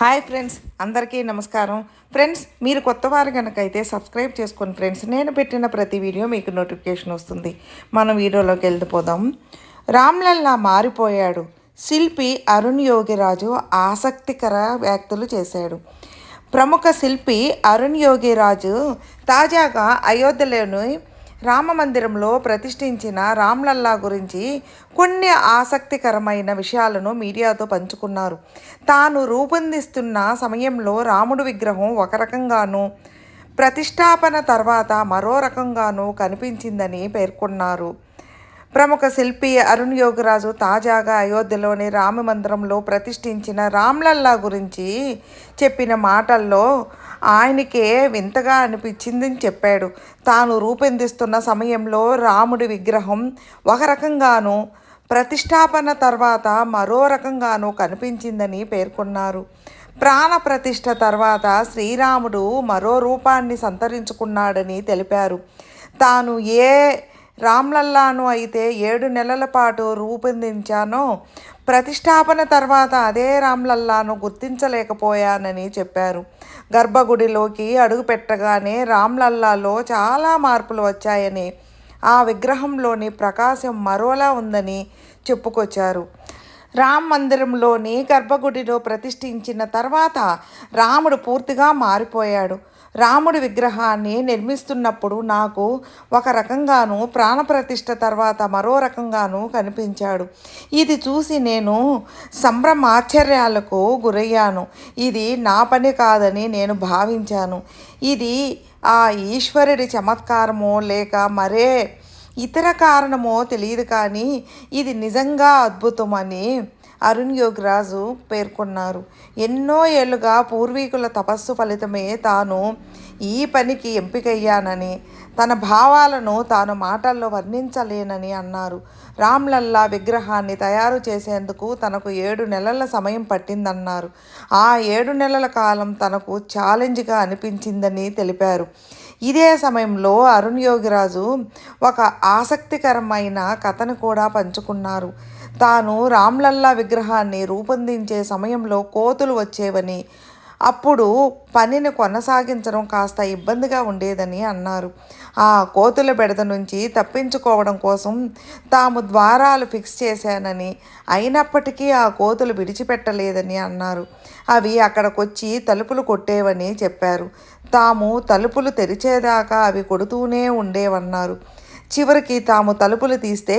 Hi friends అందరికీ నమస్కారం. Friends మీరు కొత్త వారు కనుకైతే అయితే సబ్స్క్రైబ్ చేసుకోండి ఫ్రెండ్స్ నేను పెట్టిన ప్రతి వీడియో మీకు నోటిఫికేషన్ వస్తుంది. మనం వీడియోలోకి వెళ్ళిపోదాం రామ్లల్లా మారిపోయాడు. శిల్పి అరుణ్ యోగిరాజు ఆసక్తికర వ్యాఖ్యలు చేశాడు. ప్రముఖ శిల్పి అరుణ్ యోగిరాజు తాజాగా అయోధ్యలోని రామమందిరంలో ప్రతిష్ఠించిన రామ్లల్లా గురించి కొన్ని ఆసక్తికరమైన విషయాలను మీడియాతో పంచుకున్నారు. తాను రూపొందిస్తున్న సమయంలో రాముడు విగ్రహం ఒక రకంగానూ ప్రతిష్టాపన తర్వాత మరో రకంగానూ కనిపించిందని పేర్కొన్నారు. ప్రముఖ శిల్పి అరుణ్ యోగరాజు తాజాగా అయోధ్యలోని రామ మందిరంలో ప్రతిష్ఠించిన రామ్లల్లా గురించి చెప్పిన మాటల్లో ఆయనకే వింతగా అనిపించిందని చెప్పాడు. తాను రూపొందిస్తున్న సమయంలో రాముడి విగ్రహం ఒక రకంగాను ప్రతిష్టాపన తర్వాత మరో రకంగాను కనిపించిందని పేర్కొన్నారు. ప్రాణ ప్రతిష్ఠ తర్వాత శ్రీరాముడు మరో రూపాన్ని సంతరించుకున్నాడని తెలిపారు. తాను ఏ రామ్లల్లాను అయితే ఏడు నెలల పాటు రూపొందించానో. ప్రతిష్టాపన తర్వాత అదే రామ్లల్లాను గుర్తించలేకపోయానని చెప్పారు. గర్భగుడిలోకి అడుగుపెట్టగానే రామ్లల్లాలో చాలా మార్పులు వచ్చాయని ఆ విగ్రహంలోని ప్రకాశం మరోలా ఉందని చెప్పుకొచ్చారు. రామ్ మందిరంలోని గర్భగుడిలో ప్రతిష్ఠించిన తర్వాత రాముడు పూర్తిగా మారిపోయాడు. రాముడి విగ్రహాన్ని నిర్మిస్తున్నప్పుడు నాకు ఒక రకంగాను ప్రాణప్రతిష్ఠ తర్వాత మరో రకంగాను కనిపించాడు. ఇది చూసి నేను సంభ్రమాశ్చర్యాలకు గురయ్యాను. ఇది నా పని కాదని నేను భావించాను. ఇది ఆ ఈశ్వరుడి చమత్కారమో లేక మరే ఇతర కారణమో తెలియదు కానీ ఇది నిజంగా అద్భుతమని అరుణ్ యోగరాజు పేర్కొన్నారు. ఎన్నో ఏళ్ళుగా పూర్వీకుల తపస్సు ఫలితమే తాను ఈ పనికి ఎంపికయ్యానని తన భావాలను తాను మాటల్లో వర్ణించలేనని అన్నారు. రామ్లల్లా విగ్రహాన్ని తయారు చేసేందుకు తనకు ఏడు నెలల సమయం పట్టిందన్నారు. ఆ ఏడు నెలల కాలం తనకు ఛాలెంజ్గా అనిపించిందని తెలిపారు. ఇదే సమయంలో అరుణ్ యోగిరాజు ఒక ఆసక్తికరమైన కథను కూడా పంచుకున్నారు. తాను రామ్లల్లా విగ్రహాన్ని రూపొందించే సమయంలో కోతులు వచ్చేవని అప్పుడు పనిని కొనసాగించడం కాస్త ఇబ్బందిగా ఉండేదని అన్నారు. ఆ కోతుల బెడద నుంచి తప్పించుకోవడం కోసం తాము ద్వారాలు ఫిక్స్ చేశానని అయినప్పటికీ ఆ కోతులు విడిచిపెట్టలేదని అన్నారు. అవి అక్కడికొచ్చి తలుపులు కొట్టేవని చెప్పారు. తాము తలుపులు తెరిచేదాకా అవి కొడుతూనే ఉండేవన్నారు. చివరికి తాము తలుపులు తీస్తే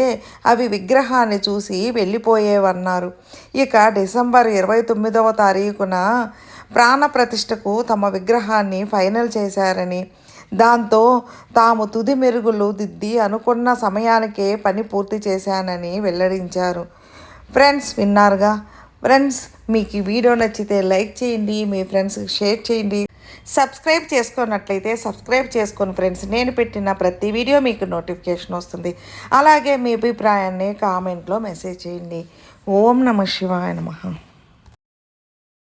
అవి విగ్రహాన్ని చూసి వెళ్ళిపోయేవన్నారు. ఇక డిసెంబర్ ఇరవై తొమ్మిదవ తారీఖున ప్రాణప్రతిష్ఠకు తమ విగ్రహాన్ని ఫైనల్ చేశారని దాంతో తాము తుది మెరుగులు దిద్ది అనుకున్న సమయానికే పని పూర్తి చేశానని వెల్లడించారు. ఫ్రెండ్స్ విన్నారుగా? ఫ్రెండ్స్ మీకు ఈ వీడియో నచ్చితే లైక్ చేయండి మీ ఫ్రెండ్స్కి షేర్ చేయండి. సబ్స్క్రైబ్ చేసుకున్నట్లయితే సబ్స్క్రైబ్ చేసుకోండి ఫ్రెండ్స్ నేను పెట్టిన ప్రతి వీడియో మీకు నోటిఫికేషన్ వస్తుంది. అలాగే మీ అభిప్రాయాన్ని కామెంట్లో మెసేజ్ చేయండి. ఓం నమ శివాయ నమ.